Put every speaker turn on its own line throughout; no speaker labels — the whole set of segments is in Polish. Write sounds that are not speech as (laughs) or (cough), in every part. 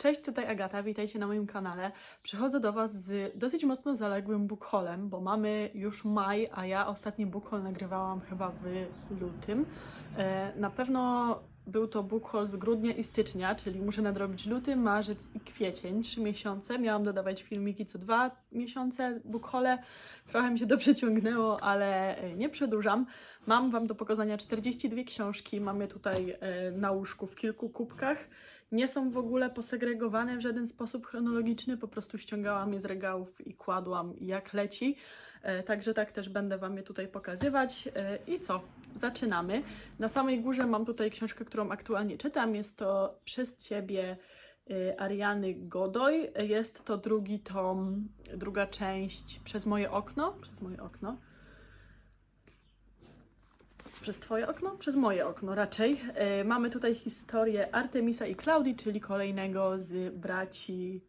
Cześć, tutaj Agata, witajcie na moim kanale. Przychodzę do Was z dosyć mocno zaległym bookholem, bo mamy już maj, a ja ostatni bookhol nagrywałam chyba w lutym. E, Na pewno był to bookhol z grudnia i stycznia, czyli muszę nadrobić luty, marzec i kwiecień, trzy miesiące. Miałam dodawać filmiki co dwa miesiące, bookhole. Trochę mi się to (laughs) przeciągnęło, ale e, nie przedłużam. Mam Wam do pokazania 42 książki, mamy tutaj e, na łóżku w kilku kubkach. Nie są w ogóle posegregowane w żaden sposób chronologiczny, po prostu ściągałam je z regałów i kładłam jak leci. E, Także tak też będę Wam je tutaj pokazywać. E, I co? Zaczynamy. Na samej górze mam tutaj książkę, którą aktualnie czytam. Jest to Przez Ciebie e, Ariany Godoy. Jest to drugi tom, druga część Przez moje okno. Przez moje okno. Przez Twoje okno? Przez moje okno raczej. E, mamy tutaj historię Artemisa i Claudii, czyli kolejnego z braci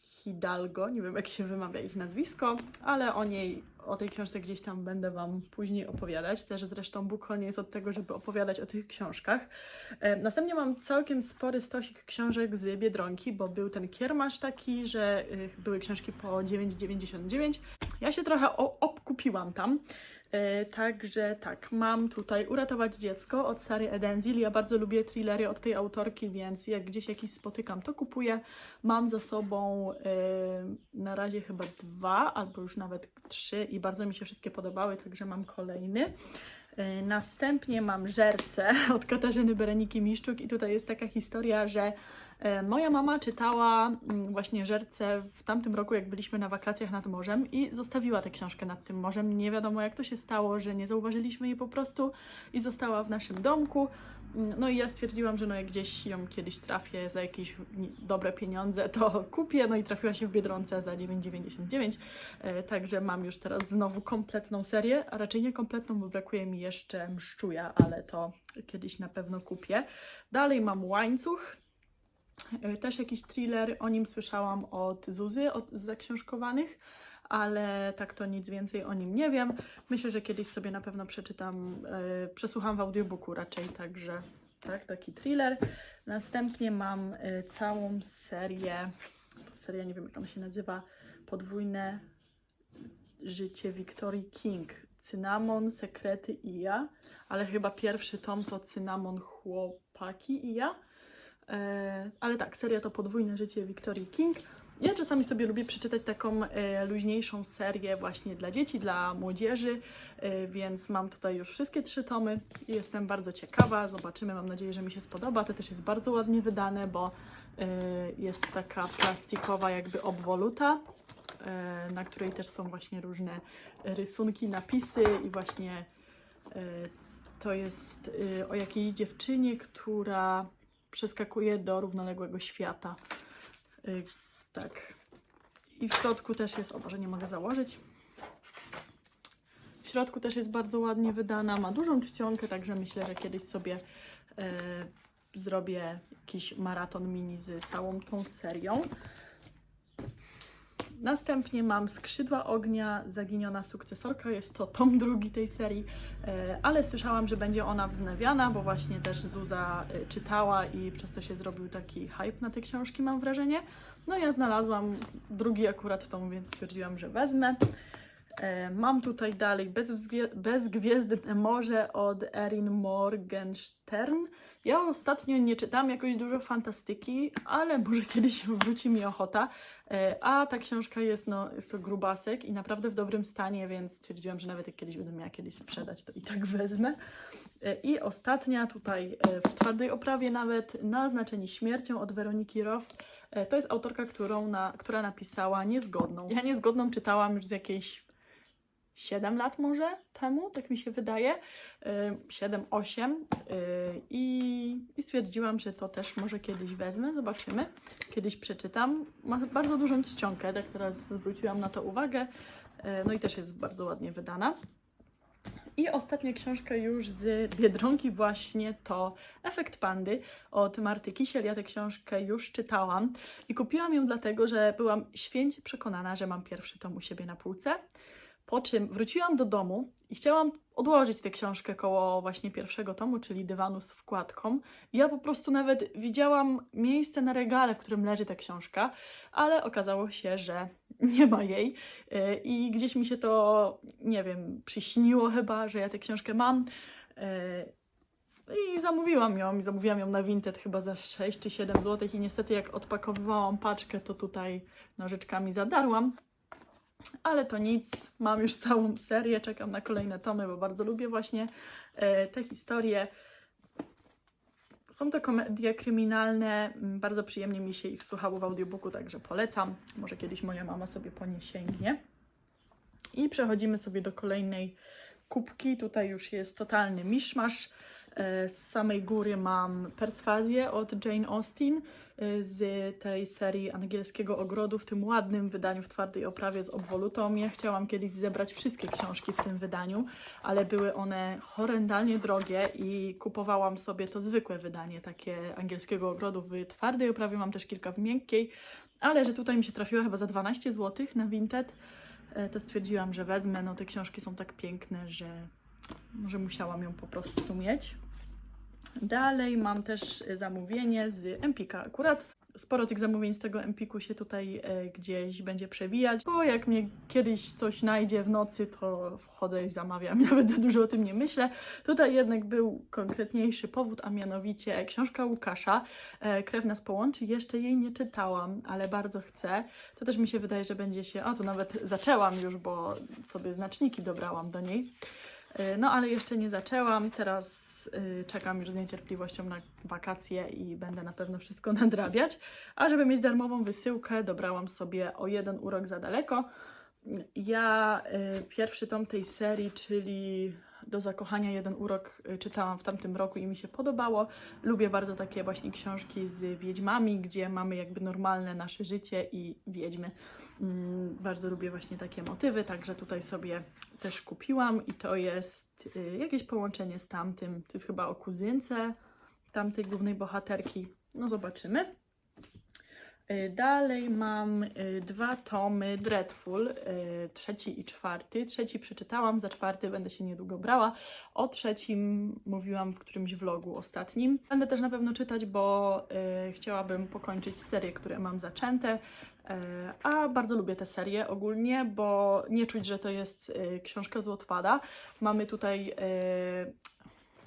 Hidalgo. Nie wiem, jak się wymawia ich nazwisko, ale o niej, o tej książce gdzieś tam będę Wam później opowiadać. Też zresztą Bookhol nie jest od tego, żeby opowiadać o tych książkach. E, następnie mam całkiem spory stosik książek z Biedronki, bo był ten kiermasz taki, że y, były książki po 9,99. Ja się trochę obkupiłam tam. E, Także tak, mam tutaj Uratować dziecko od Sary Edenzil. Ja bardzo lubię thrillery od tej autorki, więc jak gdzieś jakiś spotykam, to kupuję. Mam za sobą e, na razie chyba dwa, albo już nawet trzy i bardzo mi się wszystkie podobały, także mam kolejny. E, Następnie mam Żerce (laughs) od Katarzyny Bereniki Miszczuk i tutaj jest taka historia, że e, moja mama czytała mm, właśnie Żerce w tamtym roku, jak byliśmy na wakacjach nad morzem i zostawiła tę książkę nad tym morzem. Nie wiadomo jak to się stało, że nie zauważyliśmy jej po prostu i została w naszym domku. No i ja stwierdziłam, że no jak gdzieś ją kiedyś trafię za jakieś dobre pieniądze, to (laughs) kupię. No i trafiła się w Biedronce za 9,99. E, Także mam już teraz znowu kompletną serię, a raczej nie kompletną, bo brakuje mi jeszcze mszczuja, ale to kiedyś na pewno kupię. Dalej mam Łańcuch. E, Też jakiś thriller, o nim słyszałam od Zuzy, od zaksiążkowanych, ale tak to nic więcej o nim nie wiem. Myślę, że kiedyś sobie na pewno przeczytam, e, przesłucham w audiobooku raczej, także tak, taki thriller. Następnie mam e, całą serię, seria, nie wiem jak ona się nazywa, podwójne życie Victorii King. Cynamon, sekrety i ja, ale chyba pierwszy tom to Cynamon, chłopaki i ja. E, ale tak, seria to podwójne życie Victorii King. Ja czasami sobie lubię przeczytać taką e, luźniejszą serię właśnie dla dzieci, dla młodzieży, e, więc mam tutaj już wszystkie trzy tomy jestem bardzo ciekawa. Zobaczymy, mam nadzieję, że mi się spodoba. To też jest bardzo ładnie wydane, bo e, jest taka plastikowa jakby obwoluta, e, na której też są właśnie różne rysunki, napisy i właśnie e, to jest e, o jakiejś dziewczynie, która przeskakuje do równoległego świata. Y, tak. I w środku też jest, o Boże, nie mogę założyć. W środku też jest bardzo ładnie wydana, ma dużą czcionkę, także myślę, że kiedyś sobie e, zrobię jakiś maraton mini z całą tą serią. Następnie mam Skrzydła Ognia, Zaginiona Sukcesorka. Jest to tom drugi tej serii, e, ale słyszałam, że będzie ona wznawiana, bo właśnie też Zuza e, czytała i przez to się zrobił taki hype na te książki, mam wrażenie. No ja znalazłam drugi akurat tom, więc stwierdziłam, że wezmę. E, Mam tutaj dalej Bezgwie- Bezgwiezdne Morze od Erin Morgenstern. Ja ostatnio nie czytam jakoś dużo fantastyki, ale może kiedyś wróci mi ochota. E, A ta książka jest, no, jest to grubasek i naprawdę w dobrym stanie, więc stwierdziłam, że nawet jak kiedyś będę miała kiedyś sprzedać, to i tak wezmę. E, I ostatnia tutaj w twardej oprawie nawet Naznaczeni śmiercią od Weroniki. E, To jest autorka, którą na, która napisała Niezgodną. Ja Niezgodną czytałam już z jakiejś 7 lat może temu, tak mi się wydaje, 7-8 i, i stwierdziłam, że to też może kiedyś wezmę, zobaczymy, kiedyś przeczytam. Ma bardzo dużą czcionkę, tak teraz zwróciłam na to uwagę, E, no i też jest bardzo ładnie wydana. I ostatnia książka już z Biedronki właśnie to Efekt Pandy od Marty Kisiel. Ja tę książkę już czytałam i kupiłam ją dlatego, że byłam święcie przekonana, że mam pierwszy tom u siebie na półce. Po czym wróciłam do domu i chciałam odłożyć tę książkę koło właśnie pierwszego tomu, czyli dywanu z wkładką. Ja po prostu nawet widziałam miejsce na regale, w którym leży ta książka, ale okazało się, że nie ma jej. Yy, I gdzieś mi się to, nie wiem, przyśniło chyba, że ja tę książkę mam. Yy, I zamówiłam ją, i zamówiłam ją na Vinted chyba za 6 czy 7 zł i niestety jak odpakowywałam paczkę, to tutaj nożyczkami zadarłam. Ale to nic, mam już całą serię, czekam na kolejne tomy, bo bardzo lubię właśnie e, te historie. Są to komedie kryminalne, bardzo przyjemnie mi się ich słuchało w audiobooku, także polecam. Może kiedyś moja mama sobie po nie sięgnie. I przechodzimy sobie do kolejnej kubki. Tutaj już jest totalny miszmasz. E, Z samej góry mam perswazję od Jane Austen e, z tej serii angielskiego ogrodu w tym ładnym wydaniu w twardej oprawie z obwolutą. Ja chciałam kiedyś zebrać wszystkie książki w tym wydaniu, ale były one horrendalnie drogie i kupowałam sobie to zwykłe wydanie, takie angielskiego ogrodu w twardej oprawie. Mam też kilka w miękkiej, ale że tutaj mi się trafiła chyba za 12 zł na Vinted, e, to stwierdziłam, że wezmę. No te książki są tak piękne, że może musiałam ją po prostu mieć. Dalej mam też y, zamówienie z Empika akurat. Sporo tych zamówień z tego Empiku się tutaj e, gdzieś będzie przewijać, bo jak mnie kiedyś coś najdzie w nocy, to wchodzę i zamawiam. (laughs) Nawet za dużo o tym nie myślę. Tutaj jednak był konkretniejszy powód, a mianowicie książka Łukasza, e, Krew nas połączy. Jeszcze jej nie czytałam, ale bardzo chcę. To też mi się wydaje, że będzie się... O, to nawet zaczęłam już, bo sobie znaczniki dobrałam do niej. E, No, ale jeszcze nie zaczęłam. Teraz y, czekam już z niecierpliwością na wakacje i będę na pewno wszystko (laughs) nadrabiać. A żeby mieć darmową wysyłkę, dobrałam sobie o jeden urok za daleko. Ja y, pierwszy tom tej serii, czyli do zakochania jeden urok, y, czytałam w tamtym roku i mi się podobało. Lubię bardzo takie właśnie książki z wiedźmami, gdzie mamy jakby normalne nasze życie i wiedźmy. Mm, bardzo lubię właśnie takie motywy, także tutaj sobie też kupiłam i to jest y, jakieś połączenie z tamtym. To jest chyba o kuzynce tamtej głównej bohaterki. No zobaczymy. Y, Dalej mam y, dwa tomy Dreadful, trzeci i czwarty. Trzeci przeczytałam, za czwarty będę się niedługo brała. O trzecim mówiłam w którymś vlogu ostatnim. Będę też na pewno czytać, bo chciałabym pokończyć serię, które mam zaczęte. Y, A bardzo lubię tę serię ogólnie, bo nie czuć, że to jest y, książka z Wattpada. Mamy tutaj y,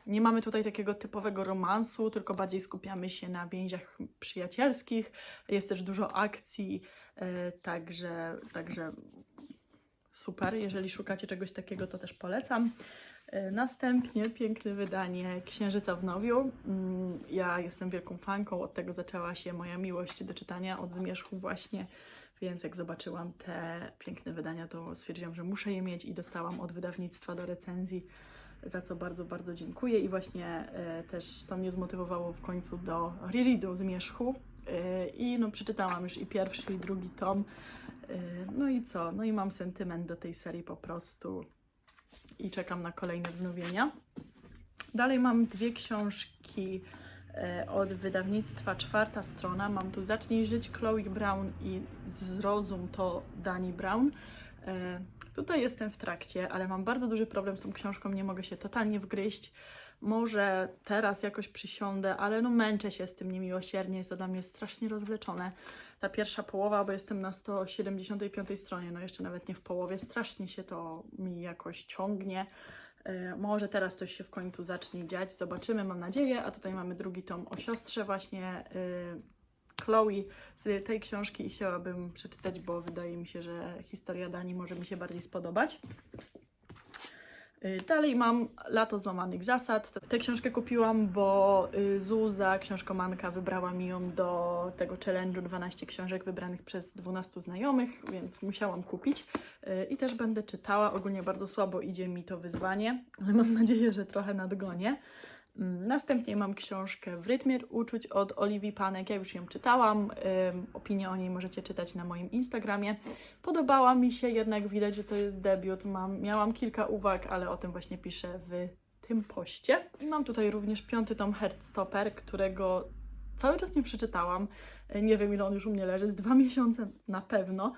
nie mamy tutaj takiego typowego romansu, tylko bardziej skupiamy się na więziach przyjacielskich. Jest też dużo akcji, e, także, także super. Jeżeli szukacie czegoś takiego, to też polecam. E, Następnie piękne wydanie Księżyca w Nowiu. Mm, Ja jestem wielką fanką, od tego zaczęła się moja miłość do czytania, od zmierzchu właśnie. Więc jak zobaczyłam te piękne wydania, to stwierdziłam, że muszę je mieć i dostałam od wydawnictwa do recenzji za co bardzo, bardzo dziękuję i właśnie e, też to mnie zmotywowało w końcu do rereadu Zmierzchu e, i no przeczytałam już i pierwszy i drugi tom, no i co, no i mam sentyment do tej serii po prostu i czekam na kolejne wznowienia. Dalej mam dwie książki e, od wydawnictwa Czwarta Strona. Mam tu Zacznij żyć Chloe Brown i Zrozum to Dani Brown. E, Tutaj jestem w trakcie, ale mam bardzo duży problem z tą książką, nie mogę się totalnie wgryźć. Może teraz jakoś przysiądę, ale no męczę się z tym niemiłosiernie, jest to dla mnie strasznie rozwleczone. Ta pierwsza połowa, bo jestem na 175 stronie, no jeszcze nawet nie w połowie, strasznie się to mi jakoś ciągnie. E, Może teraz coś się w końcu zacznie dziać, zobaczymy, mam nadzieję. A tutaj mamy drugi tom o siostrze właśnie e, Chloe z tej książki i chciałabym przeczytać, bo wydaje mi się, że historia Dani może mi się bardziej spodobać. Y, Dalej mam Lato złamanych zasad. Tę książkę kupiłam, bo y, Zuza, książkomanka, wybrała mi ją do tego challenge'u 12 książek wybranych przez 12 znajomych, więc musiałam kupić. Y, I też będę czytała. Ogólnie bardzo słabo idzie mi to wyzwanie, ale mam nadzieję, że trochę nadgonię. Mm, Następnie mam książkę W rytmie uczuć od Oliwii Panek. Ja już ją czytałam. Ym, Opinię o niej możecie czytać na moim Instagramie. Podobała mi się, jednak widać, że to jest debiut. Mam, miałam kilka uwag, ale o tym właśnie piszę w tym poście. I mam tutaj również piąty tom Heartstopper, którego cały czas nie przeczytałam. Y, Nie wiem, ile on już u mnie leży, z dwa miesiące na pewno.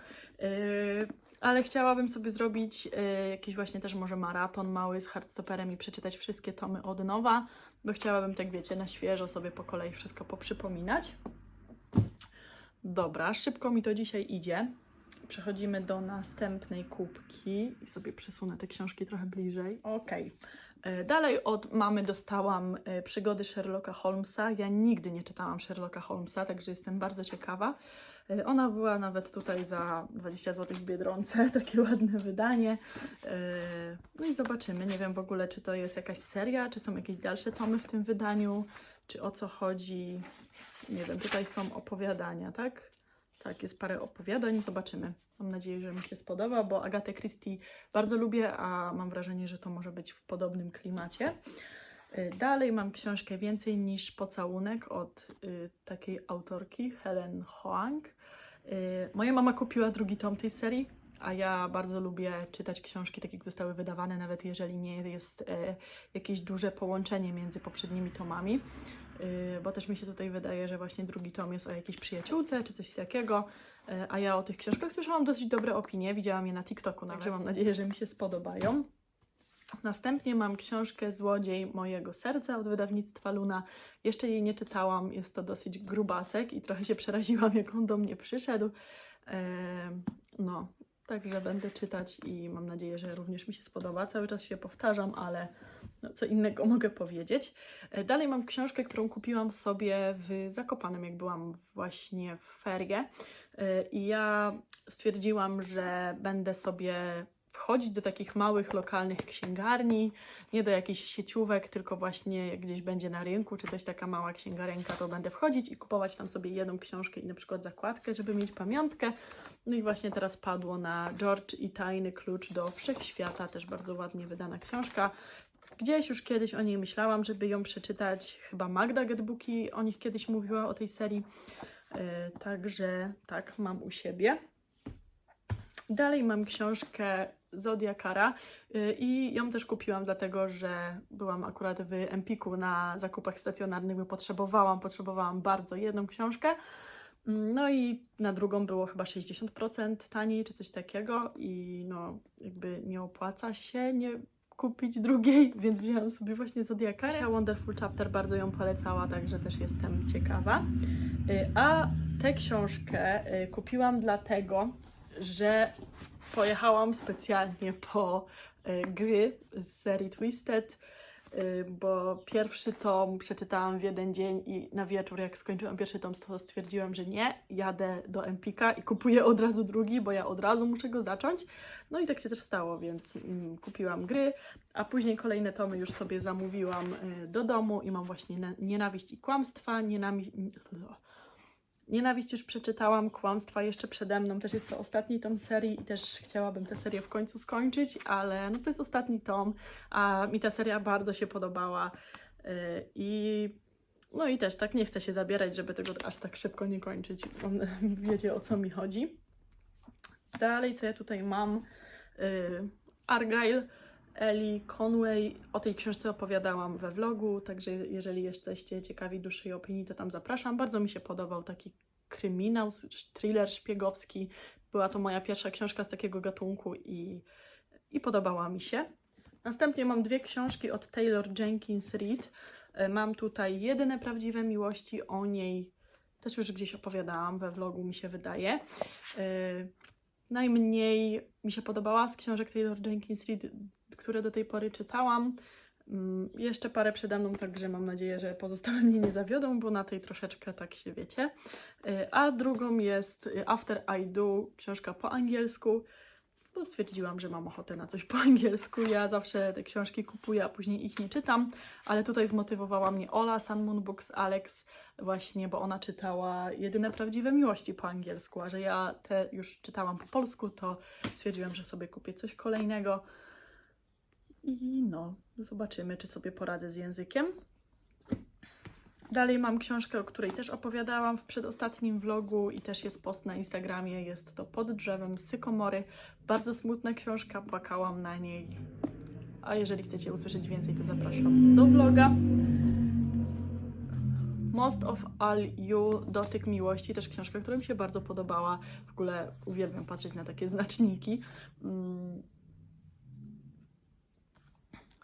Ale chciałabym sobie zrobić y, jakiś właśnie też może maraton mały z hardstopperem i przeczytać wszystkie tomy od nowa, bo chciałabym tak wiecie, na świeżo sobie po kolei wszystko poprzypominać. Dobra, szybko mi to dzisiaj idzie. Przechodzimy do następnej kubki i sobie przesunę te książki trochę bliżej. E, Dalej od mamy dostałam e, przygody Sherlocka Holmesa. Ja nigdy nie czytałam Sherlocka Holmesa, także jestem bardzo ciekawa. E, Ona była nawet tutaj za 20 zł w Biedronce, (laughs) takie ładne wydanie. E, No i zobaczymy. Nie wiem w ogóle, czy to jest jakaś seria, czy są jakieś dalsze tomy w tym wydaniu, czy o co chodzi. Nie wiem, tutaj są opowiadania, tak? Tak, jest parę opowiadań, zobaczymy. Mam nadzieję, że mi się spodoba, bo Agatę Christie bardzo lubię, a mam wrażenie, że to może być w podobnym klimacie. Y, Dalej mam książkę Więcej niż pocałunek od y, takiej autorki, Helen Hoang. Y, moja mama kupiła drugi tom tej serii, a ja bardzo lubię czytać książki tak jak zostały wydawane, nawet jeżeli nie jest e, jakieś duże połączenie między poprzednimi tomami. Bo też mi się tutaj wydaje, że właśnie drugi tom jest o jakiejś przyjaciółce czy coś takiego, y, a ja o tych książkach słyszałam dosyć dobre opinie, widziałam je na TikToku, także mam nadzieję, że mi się spodobają. Następnie mam książkę Złodziej mojego serca od wydawnictwa Luna. Jeszcze jej nie czytałam, jest to dosyć grubasek i trochę się przeraziłam, (laughs) jak on do mnie przyszedł. No, także będę czytać i mam nadzieję, że również mi się spodoba. Cały czas się powtarzam, ale no, co innego (laughs) mogę powiedzieć. E, Dalej mam książkę, którą kupiłam sobie w Zakopanem, jak byłam właśnie w ferie. E, I ja stwierdziłam, że będę sobie wchodzić do takich małych, lokalnych księgarni, nie do jakichś sieciówek, tylko właśnie gdzieś będzie na rynku, czy coś taka mała księgarenka, to będę wchodzić i kupować tam sobie jedną książkę i na przykład zakładkę, żeby mieć pamiątkę. No i właśnie teraz padło na George i Tajny Klucz do Wszechświata, też bardzo ładnie wydana książka. Gdzieś już kiedyś o niej myślałam, żeby ją przeczytać. Chyba Magda Getbooki o nich kiedyś mówiła, o tej serii. E, Także tak, mam u siebie. Dalej mam książkę Zodiakara y, i ją też kupiłam dlatego, że byłam akurat w Empiku na zakupach stacjonarnych, bo potrzebowałam, potrzebowałam bardzo jedną książkę. Mm, No i na drugą było chyba 60% taniej czy coś takiego i no jakby nie opłaca się nie kupić drugiej, (laughs) więc wzięłam sobie właśnie Zodiakarę. Kasia Wonderful Chapter bardzo ją polecała, także też jestem ciekawa. Y, A tę książkę y, kupiłam dlatego, że pojechałam specjalnie po y, gry z serii Twisted, y, bo pierwszy tom przeczytałam w jeden dzień i na wieczór, jak skończyłam pierwszy tom, to stwierdziłam, że nie, jadę do Empika i kupuję od razu drugi, bo ja od razu muszę go zacząć. No i tak się też stało, więc mm, kupiłam gry, a później kolejne tomy już sobie zamówiłam y, do domu i mam właśnie na- Nienawiść i Kłamstwa, Nienawiść... Nienawiść już przeczytałam, kłamstwa jeszcze przede mną, też jest to ostatni tom serii i też chciałabym tę serię w końcu skończyć, ale no to jest ostatni tom, a mi ta seria bardzo się podobała yy, i no i też tak nie chcę się zabierać, żeby tego aż tak szybko nie kończyć. On, (laughs) wiecie o co mi chodzi. Dalej, co ja tutaj mam? Yy, Argyle, Ellie Conway. O tej książce opowiadałam we vlogu, także jeżeli jesteście ciekawi dłuższej opinii, to tam zapraszam. Bardzo mi się podobał taki kryminał, thriller szpiegowski. Była to moja pierwsza książka z takiego gatunku i, i podobała mi się. Następnie mam dwie książki od Taylor Jenkins Reid. E, Mam tutaj Jedyne Prawdziwe Miłości, o niej też już gdzieś opowiadałam we vlogu, mi się wydaje. E, Najmniej mi się podobała z książek Taylor Jenkins Reid, które do tej pory czytałam. Mm, Jeszcze parę przede mną, także mam nadzieję, że pozostałe mnie nie zawiodą, bo na tej troszeczkę tak się wiecie. Y, A drugą jest y, After I Do, książka po angielsku, bo stwierdziłam, że mam ochotę na coś po angielsku. Ja zawsze te książki kupuję, a później ich nie czytam, ale tutaj zmotywowała mnie Ola, Sun Moon Books, Alex, właśnie, bo ona czytała Jedyne Prawdziwe Miłości po angielsku, a że ja te już czytałam po polsku, to stwierdziłam, że sobie kupię coś kolejnego. I no, zobaczymy, czy sobie poradzę z językiem. Dalej mam książkę, o której też opowiadałam w przedostatnim vlogu i też jest post na Instagramie. Jest to Pod drzewem Sykomory. Bardzo smutna książka, płakałam na niej. A jeżeli chcecie usłyszeć więcej, to zapraszam do vloga. Most of All You, Dotyk Miłości, też książka, która mi się bardzo podobała. W ogóle uwielbiam patrzeć na takie znaczniki.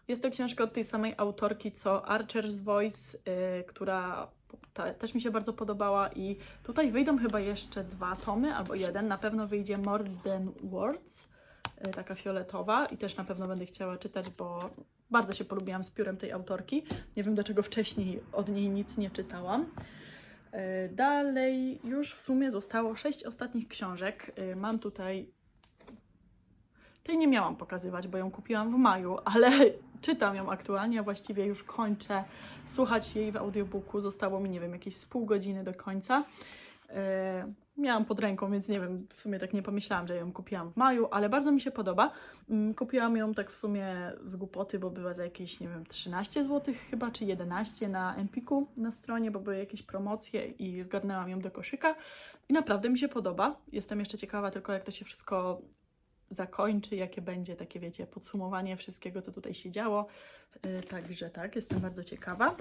Jest to książka od tej samej autorki co Archer's Voice, y, która ta, też mi się bardzo podobała i tutaj wyjdą chyba jeszcze dwa tomy albo jeden. Na pewno wyjdzie More Than Words, y, taka fioletowa i też na pewno będę chciała czytać, bo bardzo się polubiłam z piórem tej autorki. Nie wiem dlaczego wcześniej od niej nic nie czytałam. Y, Dalej już w sumie zostało sześć ostatnich książek. Y, Mam tutaj tej nie miałam pokazywać, bo ją kupiłam w maju, ale czytam ją aktualnie, a właściwie już kończę słuchać jej w audiobooku. Zostało mi, nie wiem, jakieś z pół godziny do końca. E, miałam pod ręką, więc nie wiem, w sumie tak nie pomyślałam, że ją kupiłam w maju, ale bardzo mi się podoba. Mm, Kupiłam ją tak w sumie z głupoty, bo była za jakieś, nie wiem, 13 zł chyba, czy 11 na Empiku na stronie, bo były jakieś promocje i zgarnęłam ją do koszyka. I naprawdę mi się podoba. Jestem jeszcze ciekawa tylko, jak to się wszystko zakończy, jakie będzie takie, wiecie, podsumowanie wszystkiego, co tutaj się działo. Yy, Także tak, jestem bardzo ciekawa.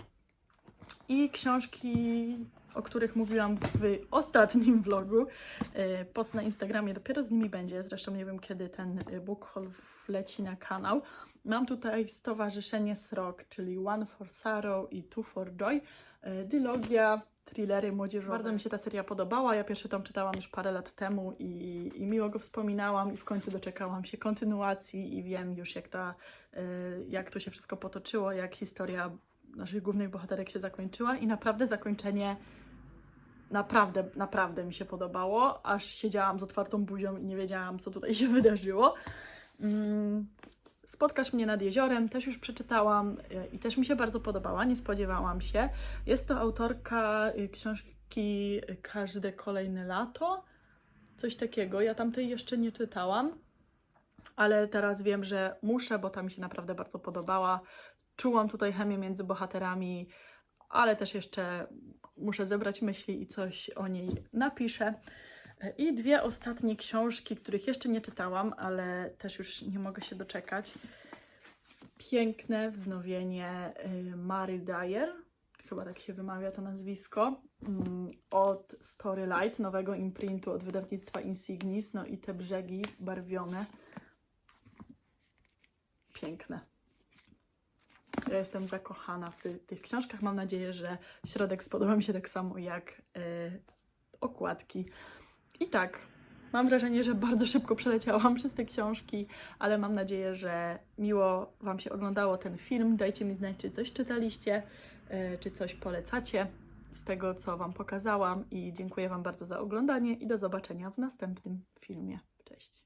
I książki, o których mówiłam w ostatnim (laughs) vlogu, yy, post na Instagramie dopiero z nimi będzie. Zresztą nie wiem, kiedy ten book haul wleci na kanał. Mam tutaj Stowarzyszenie Srok, czyli One for Sorrow i Two for Joy. Yy, Dylogia, thrillery młodzieżowe. Bardzo mi się ta seria podobała. Ja pierwszy tom czytałam już parę lat temu i, i miło go wspominałam i w końcu doczekałam się kontynuacji i wiem już jak ta, y, jak to się wszystko potoczyło, jak historia naszych głównych bohaterek się zakończyła i naprawdę zakończenie naprawdę, naprawdę mi się podobało, aż siedziałam z otwartą buzią i nie wiedziałam, co tutaj się wydarzyło. Spotkasz mnie nad jeziorem, też już przeczytałam y, i też mi się bardzo podobała, nie spodziewałam się. Jest to autorka y, książki y, Każde kolejne lato, coś takiego. Ja tamtej jeszcze nie czytałam, ale teraz wiem, że muszę, bo ta mi się naprawdę bardzo podobała. Czułam tutaj chemię między bohaterami, ale też jeszcze muszę zebrać myśli i coś o niej napiszę. I dwie ostatnie książki, których jeszcze nie czytałam, ale też już nie mogę się doczekać. Piękne wznowienie y, Mary Dyer, chyba tak się wymawia to nazwisko, mm, od Storylight, nowego imprintu od wydawnictwa Insignis. No i te brzegi barwione. Piękne. Ja jestem zakochana w ty- tych książkach. Mam nadzieję, że środek spodoba mi się tak samo jak y, okładki. I tak, mam wrażenie, że bardzo szybko przeleciałam przez te książki, ale mam nadzieję, że miło Wam się oglądało ten film. Dajcie mi znać, czy coś czytaliście, y, czy coś polecacie z tego, co Wam pokazałam. I dziękuję Wam bardzo za oglądanie i do zobaczenia w następnym filmie. Cześć.